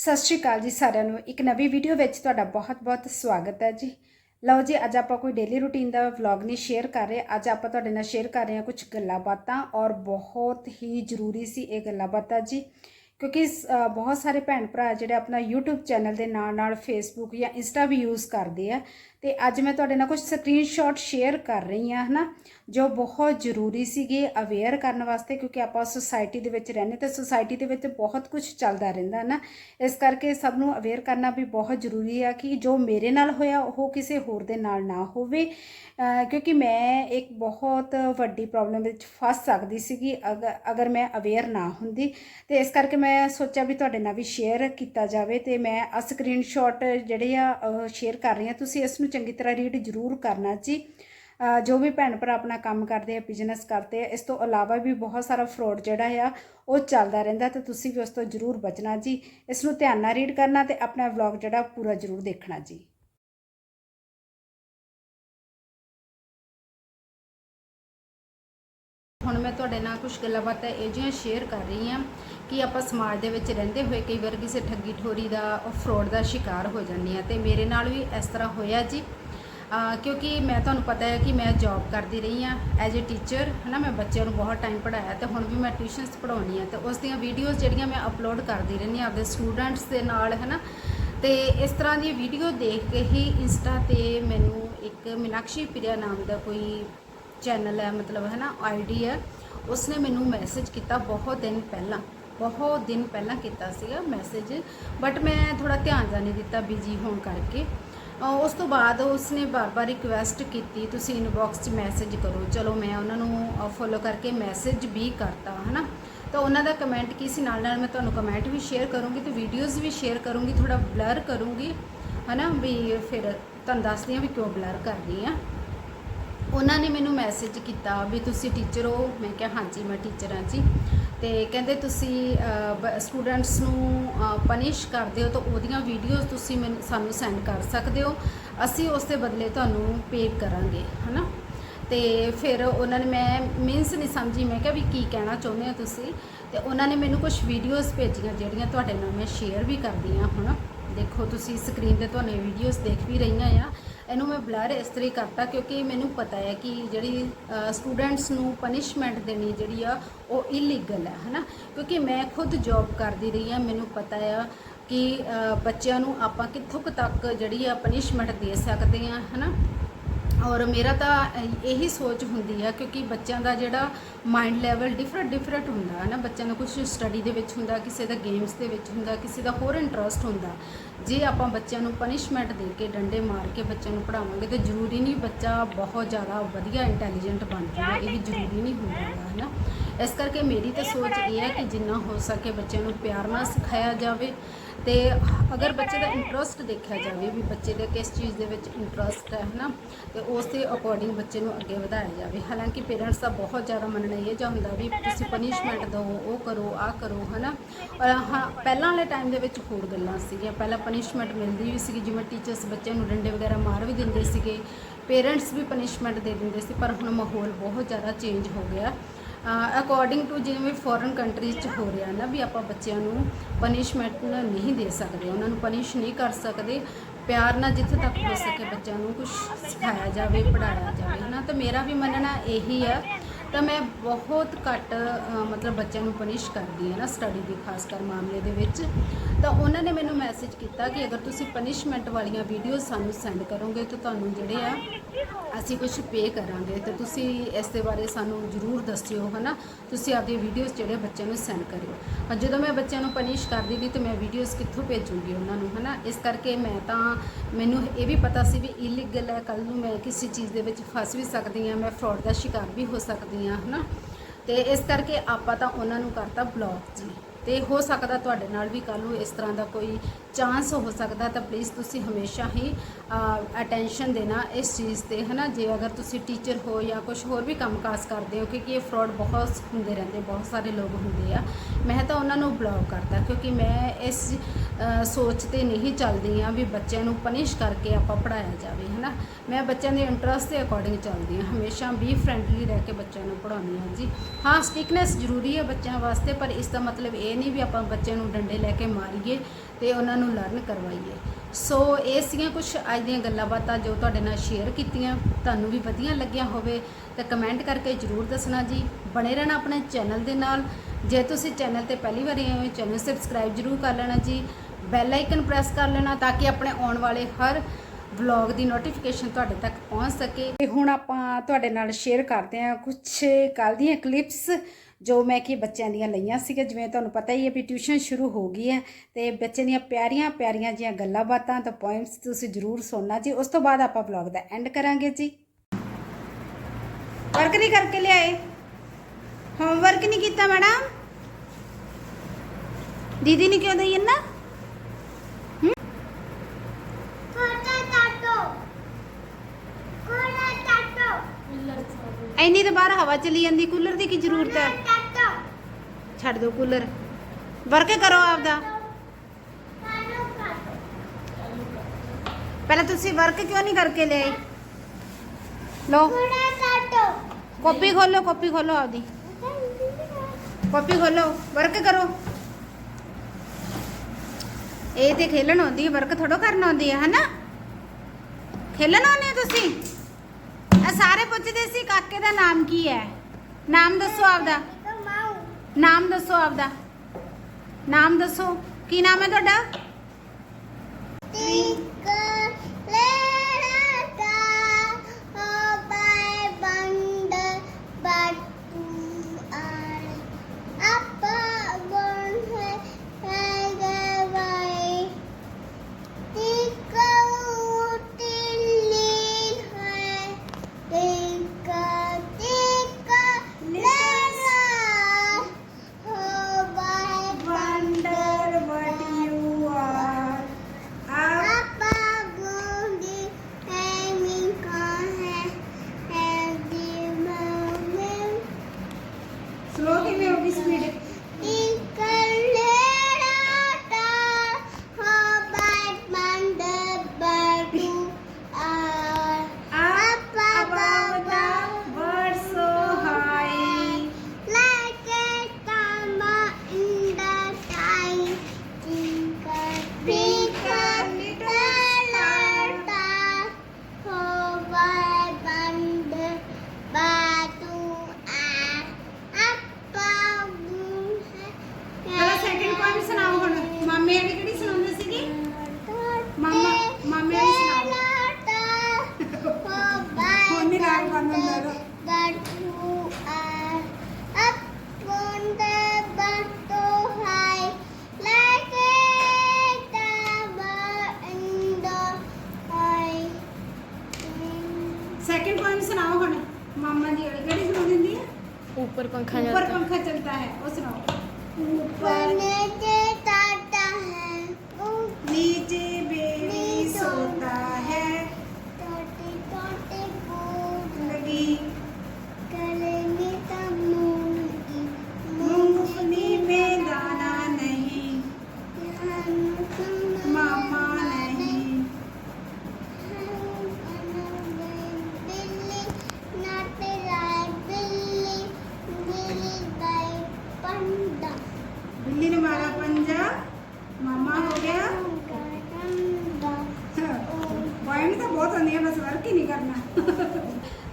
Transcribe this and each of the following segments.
ਸਤਿ ਸ਼੍ਰੀ ਅਕਾਲ ਜੀ ਸਾਰਿਆਂ ਨੂੰ। ਇੱਕ ਨਵੀਂ ਵੀਡੀਓ ਵਿੱਚ ਤੁਹਾਡਾ ਬਹੁਤ-ਬਹੁਤ ਸਵਾਗਤ ਹੈ ਜੀ। ਲਓ ਜੀ, ਅੱਜ ਆਪਾਂ ਕੋਈ ਡੇਲੀ ਰੂਟੀਨ ਦਾ ਵਲੌਗ ਨਹੀਂ ਸ਼ੇਅਰ ਕਰ ਰਹੇ। ਅੱਜ ਆਪਾਂ ਤੁਹਾਡੇ ਨਾਲ ਸ਼ੇਅਰ ਕਰ ਰਹੇ ਹਾਂ ਕੁਝ ਗੱਲਾਂ ਬਾਤਾਂ ਔਰ ਬਹੁਤ ਹੀ ਜ਼ਰੂਰੀ ਸੀ ਇਹ ਗੱਲਾਂ ਬਾਤਾਂ ਜੀ। ਕਿਉਂਕਿ ਸ- ਬਹੁਤ ਸਾਰੇ ਭੈਣ ਭਰਾ ਜਿਹੜੇ ਆਪਣਾ YouTube ਚੈਨਲ ਦੇ ਨਾਲ ਨਾਲ Facebook ਜਾਂ Insta ਵੀ ਯੂਜ਼ ਕਰਦੇ ਆ। ਤੇ ਅੱਜ ਮੈਂ ਤੁਹਾਡੇ ਨਾਲ ਕੁਝ ਸਕਰੀਨਸ਼ਾਟ ਸ਼ੇਅਰ ਕਰ ਰਹੀ ਹਾਂ, ਹਨਾ, ਜੋ ਬਹੁਤ ਜ਼ਰੂਰੀ ਸੀਗੇ ਅਵੇਅਰ ਕਰਨ ਵਾਸਤੇ, ਕਿਉਂਕਿ ਆਪਾਂ ਸੁਸਾਇਟੀ ਦੇ ਵਿੱਚ ਰਹਿੰਦੇ ਤੇ ਸੁਸਾਇਟੀ ਦੇ ਵਿੱਚ ਬਹੁਤ ਕੁਝ ਚੱਲਦਾ ਰਹਿੰਦਾ ਨਾ ਇਸ ਕਰਕੇ ਸਭ ਨੂੰ ਅਵੇਅਰ ਕਰਨਾ ਵੀ ਬਹੁਤ ਜ਼ਰੂਰੀ ਆ ਕਿ ਜੋ ਮੇਰੇ ਨਾਲ ਹੋਇਆ, ਉਹ ਕਿਸੇ ਹੋਰ ਦੇ ਨਾਲ ਨਾ ਹੋਵੇ। ਕਿਉਂਕਿ ਮੈਂ ਇੱਕ ਬਹੁਤ ਵੱਡੀ ਪ੍ਰੋਬਲਮ ਵਿੱਚ ਫਸ ਸਕਦੀ ਸੀਗੀ ਅਗਰ ਅਗਰ ਮੈਂ ਅਵੇਅਰ ਨਾ ਹੁੰਦੀ। ਤੇ ਇਸ ਕਰਕੇ ਮੈਂ ਸੋਚਿਆ ਵੀ ਤੁਹਾਡੇ ਨਾਲ ਵੀ ਸ਼ੇਅਰ ਕੀਤਾ ਜਾਵੇ ਤੇ ਮੈਂ ਆ ਸਕਰੀਨਸ਼ਾਟ ਜਿਹੜੇ ਆ ਸ਼ੇਅਰ ਕਰ ਰਹੀ ਹਾਂ। ਤੁਸੀਂ ਇਸ ਨੂੰ ਚੰਗੀ ਤਰ੍ਹਾਂ ਰੀਡ ਜ਼ਰੂਰ ਕਰਨਾ ਜੀ। ਜੋ ਵੀ ਭੈਣ ਭਰਾ ਆਪਣਾ ਕੰਮ ਕਰਦੇ ਆ ਬਿਜ਼ਨਸ ਕਰਦੇ ਆ, ਇਸ ਤੋਂ ਇਲਾਵਾ ਵੀ ਬਹੁਤ ਸਾਰਾ ਫਰੋਡ ਜਿਹੜਾ ਆ, ਉਹ ਚੱਲਦਾ ਰਹਿੰਦਾ ਤੇ ਤੁਸੀਂ ਵੀ ਉਸ ਤੋਂ ਜ਼ਰੂਰ ਬਚਣਾ ਜੀ। ਇਸ ਨੂੰ ਧਿਆਨ ਨਾਲ ਰੀਡ ਕਰਨਾ ਤੇ ਆਪਣਾ ਵਲੌਗ ਜਿਹੜਾ ਪੂਰਾ ਜ਼ਰੂਰ ਦੇਖਣਾ ਜੀ। ਹੁਣ ਮੈਂ ਤੁਹਾਡੇ ਨਾਲ ਕੁਝ ਗੱਲਾਂ ਬਾਤਾਂ ਇਹ ਜਿਹੀਆਂ ਸ਼ੇਅਰ ਕਰ ਰਹੀ ਹਾਂ ਕਿ ਆਪਾਂ ਸਮਾਜ ਦੇ ਵਿੱਚ ਰਹਿੰਦੇ ਹੋਏ ਕਈ ਵਾਰ ਕਿਸੇ ਠੱਗੀ ਠੋਰੀ ਦਾ ਫਰੋਡ ਦਾ ਸ਼ਿਕਾਰ ਹੋ ਜਾਂਦੇ ਆ ਤੇ ਮੇਰੇ ਨਾਲ ਵੀ ਇਸ ਤਰ੍ਹਾਂ ਹੋਇਆ ਜੀ। ਕਿਉਂਕਿ ਮੈਂ ਤੁਹਾਨੂੰ ਪਤਾ ਹੈ ਕਿ ਮੈਂ ਜੌਬ ਕਰਦੀ ਰਹੀ ਹਾਂ ਐਜ਼ ਅ ਟੀਚਰ ਹਨਾ, ਮੈਂ ਬੱਚਿਆਂ ਨੂੰ ਬਹੁਤ ਟਾਈਮ ਪੜਾਇਆ ਤੇ ਹੁਣ ਵੀ ਮੈਂ ਟਿਊਸ਼ਨਸ ਪੜਾਉਣੀ ਆ ਤੇ ਉਸ ਦੀਆਂ ਵੀਡੀਓਜ਼ ਜਿਹੜੀਆਂ ਮੈਂ ਅਪਲੋਡ ਕਰਦੀ ਰਹਿੰਦੀ ਹਾਂ ਆਪਦੇ ਸਟੂਡੈਂਟਸ ਦੇ ਨਾਲ, ਹਨਾ। ਤੇ ਇਸ ਤਰ੍ਹਾਂ ਦੀ ਵੀਡੀਓ ਦੇਖ ਕੇ ਹੀ ਇੰਸਟਾ ਤੇ ਮੈਨੂੰ ਇੱਕ ਮੀਨਾਕਸ਼ੀ ਪ੍ਰਿਆ ਨਾਮ ਦਾ ਕੋਈ ਚੈਨਲ ਹੈ, ਮਤਲਬ ਹੈ ਨਾ ਆਈਡੀ ਹੈ, ਉਸਨੇ ਮੈਨੂੰ ਮੈਸੇਜ ਕੀਤਾ ਬਹੁਤ ਦਿਨ ਪਹਿਲਾਂ, ਬਹੁਤ ਦਿਨ ਪਹਿਲਾਂ ਕੀਤਾ ਸੀਗਾ ਮੈਸੇਜ ਬਟ ਮੈਂ ਥੋੜਾ ਧਿਆਨ ਜਾਂ ਨਹੀਂ ਦਿੱਤਾ ਬਿਜ਼ੀ ਹੋਣ ਕਰਕੇ। ਉਸ ਤੋਂ ਬਾਅਦ ਉਸਨੇ ਬਾਰ-ਬਾਰ ਰਿਕੁਐਸਟ ਕੀਤੀ, ਤੁਸੀਂ ਇਨਬਾਕਸ 'ਚ ਮੈਸੇਜ ਕਰੋ। ਚਲੋ, ਮੈਂ ਉਹਨਾਂ ਨੂੰ ਫੋਲੋ ਕਰਕੇ ਮੈਸੇਜ ਵੀ ਕਰਤਾ, ਹਨਾ? ਤਾਂ ਉਹਨਾਂ ਦਾ ਕਮੈਂਟ ਕੀ ਸੀ? ਨਾਲ ਨਾਲ ਮੈਂ ਤੁਹਾਨੂੰ ਕਮੈਂਟ ਵੀ ਸ਼ੇਅਰ ਕਰੂੰਗੀ ਤੇ ਵੀਡੀਓਜ਼ ਵੀ ਸ਼ੇਅਰ ਕਰੂੰਗੀ ਥੋੜਾ ਬਲਰ ਕਰੂੰਗੀ, ਹਨਾ? ਵੀ ਫਿਰ ਤੁਹਾਨੂੰ ਦੱਸਦੀ ਹਾਂ ਵੀ ਕਿਉਂ ਬਲਰ ਕਰ ਰਹੀ ਉਹਨਾਂ ਨੇ ਮੈਨੂੰ ਮੈਸੇਜ ਕੀਤਾ ਵੀ ਤੁਸੀਂ ਟੀਚਰ ਹੋ। ਮੈਂ ਕਿਹਾ, ਹਾਂਜੀ, ਮੈਂ ਟੀਚਰ ਹਾਂ ਜੀ। ਤੇ ਕਹਿੰਦੇ ਤੁਸੀਂ ਸਟੂਡੈਂਟਸ ਨੂੰ ਪਨਿਸ਼ ਕਰਦੇ ਹੋ ਤਾਂ ਉਹਦੀਆਂ ਵੀਡੀਓਜ਼ ਤੁਸੀਂ ਮੈਨੂੰ, ਸਾਨੂੰ ਸੈਂਡ ਕਰ ਸਕਦੇ ਹੋ। ਅਸੀਂ ਉਸ ਦੇ ਬਦਲੇ ਤੁਹਾਨੂੰ ਪੇ ਕਰਾਂਗੇ, ਹਨਾ? ਤੇ ਫਿਰ ਉਹਨਾਂ ਨੇ, ਮੈਂ ਮੀਨਸ ਨਹੀਂ ਸਮਝੀ। ਮੈਂ ਕਿਹਾ ਵੀ ਕੀ ਕਹਿਣਾ ਚਾਹੁੰਦੇ ਹੋ ਤੁਸੀਂ? ਤੇ ਉਹਨਾਂ ਨੇ ਮੈਨੂੰ ਕੁਝ ਵੀਡੀਓਜ਼ ਭੇਜੀਆਂ ਜਿਹੜੀਆਂ ਤੁਹਾਡੇ ਨਾਲ ਮੈਂ ਸ਼ੇਅਰ ਵੀ ਕਰਦੀ ਹਾਂ ਹੁਣ ਦੇਖੋ, ਤੁਸੀਂ ਸਕਰੀਨ ਤੇ ਤੁਹਾਨੂੰ ਵੀਡੀਓਜ਼ ਦੇਖ ਵੀ ਰਹੀਆਂ ਆ। ਇਹਨੂੰ ਮੈਂ ਬਲਰ ਇਸ ਤਰ੍ਹਾਂ ਹੀ ਕਰਤਾ ਕਿਉਂਕਿ ਮੈਨੂੰ ਪਤਾ ਹੈ ਕਿ ਜਿਹੜੀ ਸਟੂਡੈਂਟਸ ਨੂੰ ਪਨਿਸ਼ਮੈਂਟ ਦੇਣੀ ਜਿਹੜੀ ਆ, ਉਹ ਇਲੀਗਲ ਹੈ, ਹਨਾ? ਕਿਉਂਕਿ ਮੈਂ ਖੁਦ ਜੌਬ ਕਰਦੀ ਰਹੀ ਹਾਂ, ਮੈਨੂੰ ਪਤਾ ਆ ਕਿ ਬੱਚਿਆਂ ਨੂੰ ਆਪਾਂ ਕਿੱਥੋਂ ਕੁ ਤੱਕ ਜਿਹੜੀ ਆ ਪਨਿਸ਼ਮੈਂਟ ਦੇ ਸਕਦੇ ਆ ਹਨਾ? ਔਰ ਮੇਰਾ ਤਾਂ ਇਹੀ ਸੋਚ ਹੁੰਦੀ ਹੈ ਕਿਉਂਕਿ ਬੱਚਿਆਂ ਦਾ ਜਿਹੜਾ ਮਾਈਂਡ ਲੈਵਲ ਡਿਫਰੈਂਟ ਡਿਫਰੈਂਟ ਹੁੰਦਾ ਹੈ ਨਾ। ਬੱਚਿਆਂ ਦਾ ਕੁਝ ਸਟੱਡੀ ਦੇ ਵਿੱਚ ਹੁੰਦਾ, ਕਿਸੇ ਦਾ ਗੇਮਸ ਦੇ ਵਿੱਚ ਹੁੰਦਾ, ਕਿਸੇ ਦਾ ਹੋਰ ਇੰਟਰਸਟ ਹੁੰਦਾ। ਜੇ ਆਪਾਂ ਬੱਚਿਆਂ ਨੂੰ ਪਨਿਸ਼ਮੈਂਟ ਦੇ ਕੇ ਡੰਡੇ ਮਾਰ ਕੇ ਬੱਚਿਆਂ ਨੂੰ ਪੜਾਵਾਂਗੇ ਤਾਂ ਜ਼ਰੂਰੀ ਨਹੀਂ ਬੱਚਾ ਬਹੁਤ ਜ਼ਿਆਦਾ ਵਧੀਆ ਇੰਟੈਲੀਜੈਂਟ ਬਣ ਜਾਵੇ। ਇਹ ਵੀ ਜ਼ਰੂਰੀ ਨਹੀਂ ਹੁੰਦਾ ਹੈ ਨਾ। ਇਸ ਕਰਕੇ ਮੇਰੀ ਤਾਂ ਸੋਚ ਇਹ ਹੈ ਕਿ ਜਿੰਨਾ ਹੋ ਸਕੇ ਬੱਚਿਆਂ ਨੂੰ ਪਿਆਰ ਨਾਲ ਸਿਖਾਇਆ ਜਾਵੇ। ਤੇ ਅਗਰ ਬੱਚੇ ਦਾ ਇੰਟਰਸਟ ਦੇਖਿਆ ਜਾਵੇ ਵੀ ਬੱਚੇ ਦੇ ਕਿਸ ਚੀਜ਼ ਦੇ ਵਿੱਚ ਇੰਟਰਸਟ ਹੈ ਹਨਾ ਤੇ ਉਸ ਦੇ ਅਕੋਰਡਿੰਗ ਬੱਚੇ ਨੂੰ ਅੱਗੇ ਵਧਾਇਆ ਜਾਵੇ। ਹਾਲਾਂਕਿ ਪੇਰੈਂਟਸ ਦਾ ਬਹੁਤ ਜ਼ਿਆਦਾ ਮੰਨਣਾ ਇਹ ਜਾਂ ਹੁੰਦਾ ਵੀ ਤੁਸੀਂ ਪਨਿਸ਼ਮੈਂਟ ਦਿਓ ਉਹ ਕਰੋ ਆ ਕਰੋ, ਹਨਾ? ਔਰ ਹਾਂ, ਪਹਿਲਾਂ ਵਾਲੇ ਟਾਈਮ ਦੇ ਵਿੱਚ ਹੋਰ ਗੱਲਾਂ ਸੀਗੀਆਂ। ਪਹਿਲਾਂ ਪਨਿਸ਼ਮੈਂਟ ਮਿਲਦੀ ਵੀ ਸੀਗੀ, ਜਿਵੇਂ ਟੀਚਰਸ ਬੱਚਿਆਂ ਨੂੰ ਡੰਡੇ ਵਗੈਰਾ ਮਾਰ ਵੀ ਦਿੰਦੇ ਸੀਗੇ। ਪੇਰੈਂਟਸ ਵੀ ਪਨਿਸ਼ਮੈਂਟ ਦੇ ਦਿੰਦੇ ਸੀ, ਪਰ ਹੁਣ ਮਾਹੌਲ ਬਹੁਤ ਜ਼ਿਆਦਾ ਚੇਂਜ ਹੋ ਗਿਆ। ਅਕੋਰਡਿੰਗ ਟੂ ਜਿਵੇਂ ਫੋਰਨ ਕੰਟਰੀਜ਼ 'ਚ ਹੋ ਰਿਹਾ ਨਾ ਵੀ ਆਪਾਂ ਬੱਚਿਆਂ ਨੂੰ ਪਨਿਸ਼ਮੈਂਟ ਨਹੀਂ ਦੇ ਸਕਦੇ, ਉਹਨਾਂ ਨੂੰ ਪਨਿਸ਼ ਨਹੀਂ ਕਰ ਸਕਦੇ। ਪਿਆਰ ਨਾਲ ਜਿੱਥੇ ਤੱਕ ਹੋ ਸਕੇ ਬੱਚਿਆਂ ਨੂੰ ਕੁਝ ਸਿਖਾਇਆ ਜਾਵੇ ਪੜਾਇਆ ਜਾਵੇ, ਹਨਾ? ਤਾਂ ਮੇਰਾ ਵੀ ਮੰਨਣਾ ਇਹੀ ਹੈ ਤਾਂ ਮੈਂ ਬਹੁਤ ਘੱਟ ਮਤਲਬ ਬੱਚਿਆਂ ਨੂੰ ਪਨਿਸ਼ ਕਰਦੀ ਹਾਂ ਨਾ ਸਟੱਡੀ ਦੇ, ਖਾਸ ਕਰ ਮਾਮਲੇ ਦੇ ਵਿੱਚ। ਤਾਂ ਉਹਨਾਂ ਨੇ ਮੈਨੂੰ ਮੈਸੇਜ ਕੀਤਾ ਕਿ ਅਗਰ ਤੁਸੀਂ ਪਨਿਸ਼ਮੈਂਟ ਵਾਲੀਆਂ ਵੀਡੀਓਜ਼ ਸਾਨੂੰ ਸੈਂਡ ਕਰੋਗੇ ਤਾਂ ਤੁਹਾਨੂੰ ਜਿਹੜੇ ਆ, ਅਸੀਂ ਕੁਝ ਪੇ ਕਰਾਂਗੇ। ਤੇ ਤੁਸੀਂ ਇਸ ਦੇ ਬਾਰੇ ਸਾਨੂੰ ਜ਼ਰੂਰ ਦੱਸਿਓ, ਹਨਾ? ਤੁਸੀਂ ਆਪਦੀ ਵੀਡੀਓਜ਼ ਜਿਹੜੇ ਬੱਚਿਆਂ ਨੂੰ ਸੈਂਡ ਕਰਿਓ। ਔਰ ਜਦੋਂ ਮੈਂ ਬੱਚਿਆਂ ਨੂੰ ਪਨਿਸ਼ ਕਰਦੀ ਸੀ ਤੇ ਮੈਂ ਵੀਡੀਓਜ਼ ਕਿੱਥੋਂ ਭੇਜੂੰਗੀ ਉਹਨਾਂ ਨੂੰ, ਹਨਾ? ਇਸ ਕਰਕੇ ਮੈਂ ਤਾਂ, ਮੈਨੂੰ ਇਹ ਵੀ ਪਤਾ ਸੀ ਵੀ ਇਲੀਗਲ ਹੈ ਕੱਲ ਨੂੰ ਮੈਂ ਕਿਸੇ ਚੀਜ਼ ਦੇ ਵਿੱਚ ਫਸ ਵੀ ਸਕਦੀ ਹਾਂ, ਮੈਂ ਫਰਾਡ ਦਾ ਸ਼ਿਕਾਰ ਵੀ ਹੋ ਸਕਦੀ ਹਾਂ ਹਨਾ? ਤੇ ਇਸ ਕਰਕੇ ਆਪਾਂ ਤਾਂ ਉਹਨਾਂ ਨੂੰ ਕਰਤਾ ਬਲੌਕ ਜੀ। ਤੇ ਹੋ ਸਕਦਾ ਤੁਹਾਡੇ ਨਾਲ ਵੀ ਕੱਲ ਨੂੰ ਇਸ ਤਰ੍ਹਾਂ ਦਾ ਕੋਈ ਚਾਂਸ ਹੋ ਸਕਦਾ ਤਾਂ ਪਲੀਜ਼ ਤੁਸੀਂ ਹਮੇਸ਼ਾ ਹੀ ਅਟੈਂਸ਼ਨ ਦੇਣਾ ਇਸ ਚੀਜ਼ ਤੇ, ਹਨਾ? ਜੇ ਅਗਰ ਤੁਸੀਂ ਟੀਚਰ ਹੋ ਜਾਂ ਕੁਝ ਹੋਰ ਵੀ ਕੰਮਕਾਜ ਕਰਦੇ ਹੋ, ਕਿਉਂਕਿ ਇਹ ਫਰਾਡ ਬਹੁਤ ਹੁੰਦੇ ਰਹਿੰਦੇ, ਬਹੁਤ ਸਾਰੇ ਲੋਕ ਹੁੰਦੇ ਆ। ਮੈਂ ਤਾਂ ਉਹਨਾਂ ਨੂੰ ਬਲੌਕ ਕਰਦਾ ਕਿਉਂਕਿ ਮੈਂ ਇਸ ਸੋਚ ਤੇ ਨਹੀਂ ਚੱਲਦੀ ਆ ਵੀ ਬੱਚਿਆਂ ਨੂੰ ਪਨਿਸ਼ ਕਰਕੇ ਆਪਾਂ ਪੜਾਇਆ ਜਾਵੇ, ਹਨਾ? ਮੈਂ ਬੱਚਿਆਂ ਦੇ ਇੰਟਰਸਟ ਦੇ ਅਕੋਰਡਿੰਗ ਚੱਲਦੀ ਆ ਹਮੇਸ਼ਾ ਵੀ ਫਰੈਂਡਲੀ ਰਹਿ ਕੇ ਬੱਚਿਆਂ ਨੂੰ ਪੜਾਉਂਦੀ ਆ ਜੀ। ਹਾਂ ਸਟਿਕਨੈਸ ਜ਼ਰੂਰੀ ਹੈ ਬੱਚਿਆਂ ਵਾਸਤੇ, ਪਰ ਇਸ ਦਾ ਮਤਲਬ ਇਹ ਨਹੀਂ ਵੀ ਆਪਾਂ ਬੱਚਿਆਂ ਨੂੰ ਡੰਡੇ ਲੈ ਕੇ ਮਾਰੀਏ ਤੇ ਉਹਨਾਂ ਨੂੰ ਲਰਨ ਕਰਵਾਈਏ। ਸੋ ਇਹ ਸੀਗੀਆਂ ਕੁਝ ਅੱਜ ਦੀਆਂ ਗੱਲਾਂ ਬਾਤਾਂ ਜੋ ਤੁਹਾਡੇ ਨਾਲ ਸ਼ੇਅਰ ਕੀਤੀਆਂ। ਤੁਹਾਨੂੰ ਵੀ ਵਧੀਆ ਲੱਗਿਆ ਹੋਵੇ ਤਾਂ ਕਮੈਂਟ ਕਰਕੇ ਜਰੂਰ ਦੱਸਣਾ ਜੀ। ਬਣੇ ਰਹਿਣਾ ਆਪਣੇ ਚੈਨਲ ਦੇ ਨਾਲ। ਜੇ ਤੁਸੀਂ ਚੈਨਲ ਤੇ ਪਹਿਲੀ ਵਾਰੀ ਆਏ ਹੋ ਚੈਨਲ ਸਬਸਕ੍ਰਾਈਬ ਜਰੂਰ ਕਰ ਲੈਣਾ ਜੀ। ਬੈਲ ਆਈਕਨ ਪ੍ਰੈਸ ਕਰ ਲੈਣਾ ਤਾਂ ਕਿ ਆਪਣੇ ਆਉਣ ਵਾਲੇ ਹਰ ਵਲੌਗ ਦੀ ਨੋਟੀਫਿਕੇਸ਼ਨ ਤੁਹਾਡੇ ਤੱਕ ਪਹੁੰਚ ਸਕੇ। ਤੇ ਹੁਣ ਆਪਾਂ ਤੁਹਾਡੇ ਨਾਲ ਸ਼ੇਅਰ ਕਰਦੇ ਹਾਂ ਕੁਝ ਕੱਲ ਦੀਆਂ ਕਲਿੱਪਸ ਜੋ ਮੈਂ ਕਿ ਬੱਚਿਆਂ ਦੀਆਂ ਲਈਆਂ ਸੀਗਾ ਜਿਵੇਂ ਤੁਹਾਨੂੰ ਪਤਾ ਹੀ ਹੈ ਵੀ ਟਿਊਸ਼ਨ ਸ਼ੁਰੂ ਹੋ ਗਈ ਹੈ ਤੇ ਬੱਚਿਆਂ ਦੀਆਂ ਪਿਆਰੀਆਂ ਪਿਆਰੀਆਂ ਜੀਆਂ ਗੱਲਾਂ ਬਾਤਾਂ ਤਾਂ ਪੋਇਮਸ ਤੁਸੀਂ ਜ਼ਰੂਰ ਸੁਣਨਾ ਜੀ। ਉਸ ਤੋਂ ਬਾਅਦ ਆਪਾਂ ਵਲੌਗ ਦਾ ਐਂਡ ਕਰਾਂਗੇ ਜੀ। ਵਰਕ ਨਹੀਂ ਕਰਕੇ ਲਿਆਏ? ਹੋਮਵਰਕ ਨਹੀਂ ਕੀਤਾ ਮੈਡਮ ਦੀਦੀ ਨੇ ਕਿਉਂ ਦਈ ਨਾ ਹਵਾ ਚਲੀ ਜਾਂਦੀ, ਕੂਲਰ ਦੀ ਕੀ ਜ਼ਰੂਰਤ ਹੈ? ਛੱਡ ਦਿਓ ਕੂਲਰ। ਵਰਕ ਕਰੋ ਆਪਦਾ। ਪਹਿਲਾਂ ਤੁਸੀਂ ਵਰਕ ਕਿਉਂ ਨਹੀਂ ਕਰਕੇ ਲਿਆਏ ਲੋ ਕਾਪੀ ਖੋਲੋ ਕਾਪੀ ਖੋਲੋ ਆਪਦੀ। ਕਾਪੀ ਖੋਲੋ, ਵਰਕ ਕਰੋ। ਇਹ ਤੇ ਖੇਲਣ ਆਉਂਦੀ ਹੈ, ਵਰਕ ਥੋੜੋ ਕਰਨ ਆਉਂਦੀ ਹੈ, ਹਨਾ? ਖੇਲਣ ਆਉਂਦੇ ਹੋ ਤੁਸੀਂ? ਇਹ ਸਾਰੇ ਪੁੱਛਦੇ ਸੀ, ਕਾਕੇ ਦਾ ਨਾਮ ਕੀ ਹੈ? ਨਾਮ ਦੱਸੋ ਆਪਦਾ। ਨਾਮ ਦੱਸੋ ਆਪਦਾ। ਨਾਮ ਦੱਸੋ। ਕੀ ਨਾਮ ਹੈ ਤੁਹਾਡਾ? ਮਾਮੇ ਵਾਲੀ ਕਿਹੜੀ ਸੁਣਾਉਂਦੇ ਸੀਗੀ ਮਾਮਾ ਮਾਮੇ ਵਾਲੀ ਸੁਣਾਓ ਹੁਣ ਨੀ ਰਾਗ ਬੰਦ ਹੁੰਦਾ ਇਹਦਾ। But you are up on the but so high like a tower in the sky. Second poem ਸੁਣਾਓ ਹੁਣ ਮਾਮਾ ਜੀ ਵਾਲੀ ਕਿਹੜੀ ਸੁਣਾ ਦਿੰਦੀ ਹੈ ऊपर पंखा ऊपर चलता पंखा चलता है वो सुनाओ ऊपर नीचे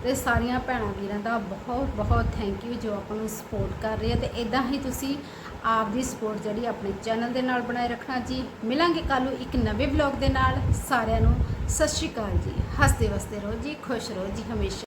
ਤੇ ਸਾਰੀਆਂ ਭੈਣਾਂ ਵੀਰਾਂ ਦਾ ਬਹੁਤ ਬਹੁਤ ਥੈਂਕ ਯੂ ਜੋ ਆਪਾਂ ਨੂੰ ਸਪੋਰਟ ਕਰ ਰਹੇ ਆ ਤੇ ਇਦਾਂ ਹੀ ਤੁਸੀਂ ਆਪ ਦੀ ਸਪੋਰਟ ਜਿਹੜੀ ਆਪਣੇ ਚੈਨਲ ਦੇ ਨਾਲ ਬਣਾਏ ਰੱਖਣਾ ਜੀ। ਮਿਲਾਂਗੇ ਕੱਲ ਨੂੰ ਇੱਕ ਨਵੇਂ ਵਲੌਗ ਦੇ ਨਾਲ। ਸਾਰਿਆਂ ਨੂੰ ਸਤਿ ਸ਼੍ਰੀ ਅਕਾਲ ਜੀ। ਹੱਸਦੇ ਵਸਦੇ ਰਹੋ ਜੀ, ਖੁਸ਼ ਰਹੋ ਜੀ ਹਮੇਸ਼ਾ।